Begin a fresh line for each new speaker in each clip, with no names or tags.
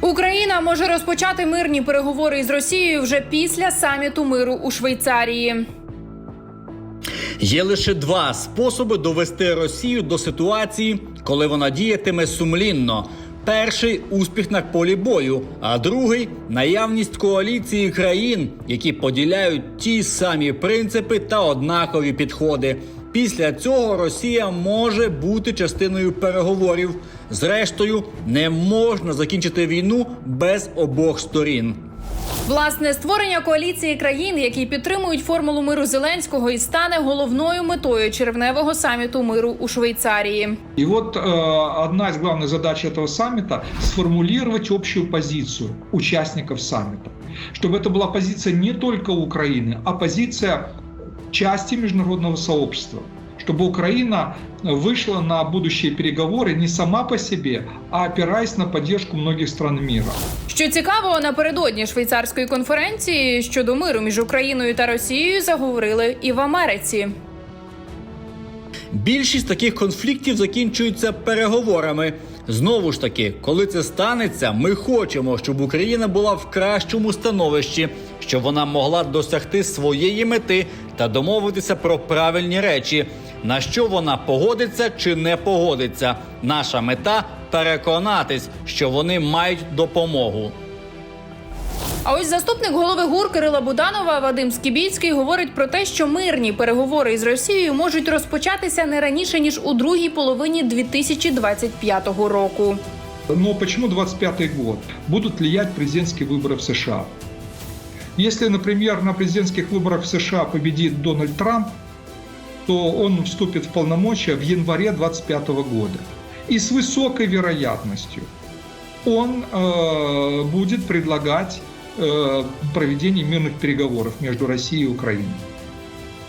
Україна може розпочати мирні переговори із Росією вже після саміту миру у Швейцарії.
Є лише два способи довести Росію до ситуації, коли вона діятиме сумлінно. Перший успіх на полі бою, а другий наявність коаліції країн, які поділяють ті самі принципи та однакові підходи. Після цього Росія може бути частиною переговорів. Зрештою, не можна закінчити війну без обох сторін.
Власне створення коаліції країн, які підтримують формулу миру Зеленського, і стане головною метою червневого саміту миру у Швейцарії.
И вот э, одна из главных задач этого саммита – сформулировать общую позицию участников саммита. Чтобы это была позиция не только Украины, а позиция части международного сообщества. Чтобы Украина вышла на будущие переговоры не сама по себе, а опираясь на поддержку многих стран мира.
Що цікаво, напередодні швейцарської конференції щодо миру між Україною та Росією заговорили і в Америці.
Більшість таких конфліктів закінчуються переговорами. Знову ж таки, коли це станеться, ми хочемо, щоб Україна була в кращому становищі, щоб вона могла досягти своєї мети та домовитися про правильні речі, на що вона погодиться чи не погодиться. Наша мета переконатись, що вони мають допомогу.
А ось заступник голови ГУР Кирила Буданова Вадим Скібіцький говорить про те, що мирні переговори із Росією можуть розпочатися не раніше ніж у другій половині 2025 року.
Но почему 25 год? Будут влиять президентские выборы в США. Если, например, на президентских выборах в США победит Дональд Трамп, то он вступит в полномочия в январе 25 года. И с высокой вероятностью он э, будет предлагать э, проведение мирных переговоров между Россией и Украиной.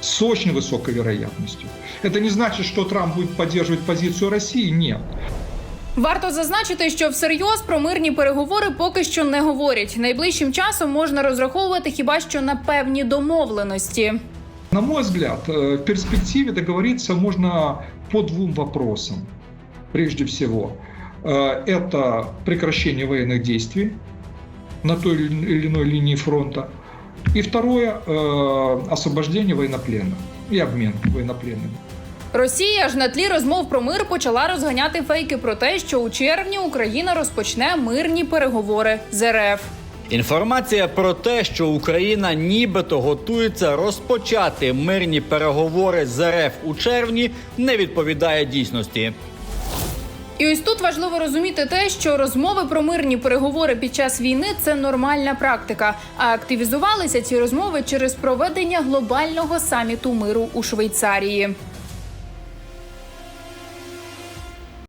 С очень высокой вероятностью. Это не значит, что Трамп будет поддерживать позицию России, нет.
Варто зазначити, що всерйоз про мирні переговори поки що не говорять. Найближчим часом можна розраховувати хіба що на певні домовленості.
На мой взгляд, э, в перспективе договориться можно по двум вопросам. Прежде всего, э, это прекращение военных действий на той или иной линии фронта. И второе, э, освобождение военнопленных и обмен военнопленными.
Росія ж на тлі розмов про мир почала розганяти фейки про те, що у червні Україна розпочне мирні переговори з РФ.
Інформація про те, що Україна нібито готується розпочати мирні переговори з РФ у червні, не відповідає дійсності.
І ось тут важливо розуміти те, що розмови про мирні переговори під час війни це нормальна практика. А активізувалися ці розмови через проведення глобального саміту миру у Швейцарії.